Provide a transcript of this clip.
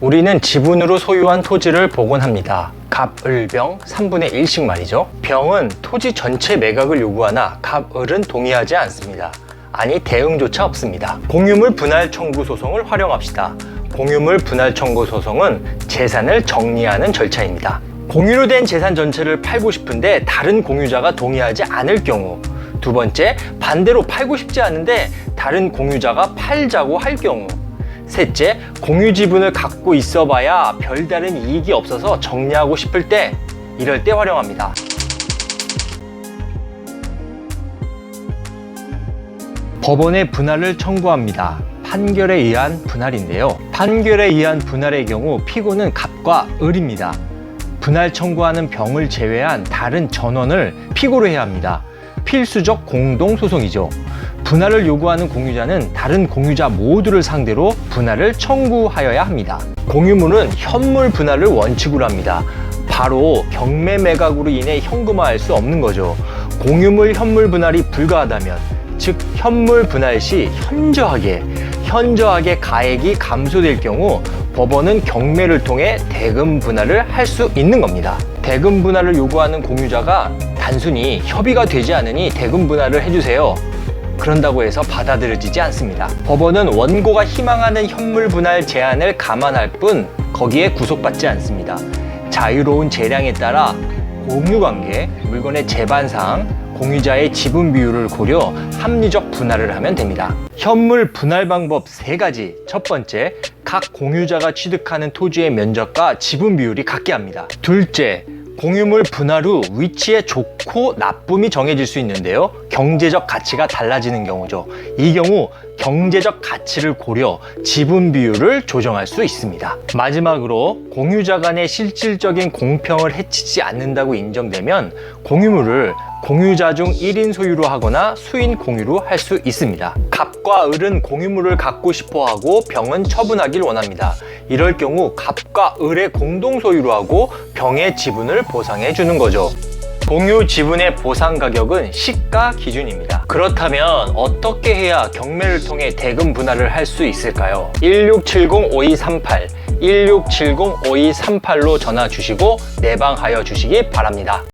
우리는 지분으로 소유한 토지를 복원합니다. 갑을병 3분의 1씩 말이죠. 병은 토지 전체 매각을 요구하나 갑을은 동의하지 않습니다. 아니 대응조차 없습니다. 공유물 분할 청구 소송을 활용합시다. 공유물 분할 청구 소송은 재산을 정리하는 절차입니다. 공유로 된 재산 전체를 팔고 싶은데 다른 공유자가 동의하지 않을 경우 두 번째, 반대로 팔고 싶지 않은데 다른 공유자가 팔자고 할 경우 셋째, 공유 지분을 갖고 있어봐야 별다른 이익이 없어서 정리하고 싶을 때 이럴 때 활용합니다. 법원에 분할을 청구합니다. 판결에 의한 분할인데요. 판결에 의한 분할의 경우 피고는 갑과 을입니다. 분할 청구하는 병을 제외한 다른 전원을 피고로 해야 합니다. 필수적 공동소송이죠. 분할을 요구하는 공유자는 다른 공유자 모두를 상대로 분할을 청구하여야 합니다. 공유물은 현물 분할을 원칙으로 합니다. 바로 경매 매각으로 인해 현금화할 수 없는 거죠. 공유물 현물 분할이 불가하다면 즉 현물 분할 시 현저하게 현저하게 가액이 감소될 경우 법원은 경매를 통해 대금 분할을 할 수 있는 겁니다. 대금 분할을 요구하는 공유자가 단순히 협의가 되지 않으니 대금 분할을 해주세요. 그런다고 해서 받아들여지지 않습니다. 법원은 원고가 희망하는 현물 분할 제한을 감안할 뿐 거기에 구속받지 않습니다. 자유로운 재량에 따라 공유 관계, 물건의 재반 사항, 공유자의 지분 비율을 고려 합리적 분할을 하면 됩니다. 현물 분할 방법 세 가지. 첫 번째, 각 공유자가 취득하는 토지의 면적과 지분 비율이 같게 합니다. 둘째, 공유물 분할 후 위치에 좋고 나쁨이 정해질 수 있는데요. 경제적 가치가 달라지는 경우죠. 이 경우 경제적 가치를 고려 지분 비율을 조정할 수 있습니다. 마지막으로 공유자 간의 실질적인 공평을 해치지 않는다고 인정되면 공유물을 공유자 중 1인 소유로 하거나 수인 공유로 할 수 있습니다. 갑과 을은 공유물을 갖고 싶어 하고 병은 처분하길 원합니다. 이럴 경우 갑과 을의 공동 소유로 하고 병의 지분을 보상해 주는 거죠. 공유 지분의 보상 가격은 시가 기준입니다. 그렇다면 어떻게 해야 경매를 통해 대금 분할을 할 수 있을까요? 1670-5238, 1670-5238로 전화 주시고 내방하여 주시기 바랍니다.